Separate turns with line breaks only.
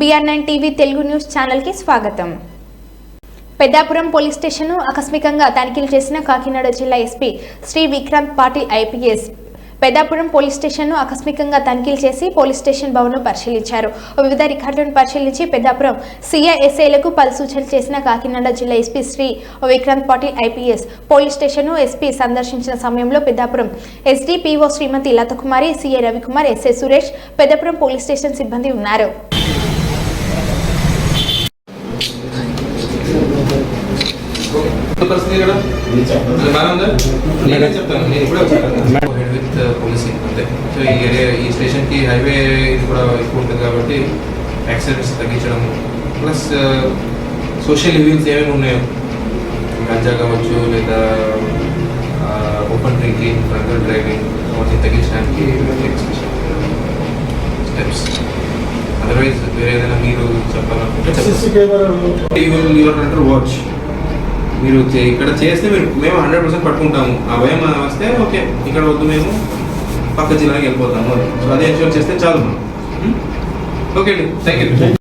BRN TV Telugu news ఛానల్కి స్వాగతం. Peddapuram police స్టేషన్ను ఆకస్మికంగా తనిఖీలు చేసిన కాకినాడ జిల్లా SP Shri Vikrant Patil IPS Peddapuram police స్టేషన్ను ఆకస్మికంగా తనిఖీలు చేసి పోలీస్ స్టేషన్ భవన్ను పరిశీలించారు. వివిధ రికార్డులను పరిశీలించి పెద్దాపురం సిఐఎస్ఐలకు పలు సూచనలు చేసిన కాకినాడ జిల్లా SP Shri Vikrant Patil IPS police స్టేషన్ను ఎస్పీ సందర్శించిన సమయంలో Peddapuram SDPO Shrimati Lathakumari CI Ravikumar SI Suresh Peddapuram police station సిబ్బంది ఉన్నారు.
పోలీసింగ్ అంతే. సో ఈ ఏరియా ఈ స్టేషన్కి హైవే ఇది కూడా ఎక్కువ ఉంటుంది కాబట్టి యాక్సిడెంట్స్ తగ్గించడం. ప్లస్ సోషల్ రివ్యూస్ ఏమేమి ఉన్నాయో? గంజా కావచ్చు లేదా ఓపెన్ డ్రింకింగ్ డ్రంక్ డ్రైవింగ్ అవన్నీ తగ్గించడానికి స్టెప్స్ అదర్వైజ్ వేరే ఏదైనా మీరు చెప్పాలనుకుంటే వాచ్ మీరు చే- ఇక్కడ చేస్తే మీరు మేము హండ్రెడ్ పర్సెంట్ పట్టుకుంటాము. ఆ భయం వస్తే ఓకే ఇక్కడ వద్దు మేము పక్క జిల్లాకి వెళ్ళిపోతాము సో అదే ఎన్షూర్ చేస్తే చాలు ఓకే hmm? అండి. Thank you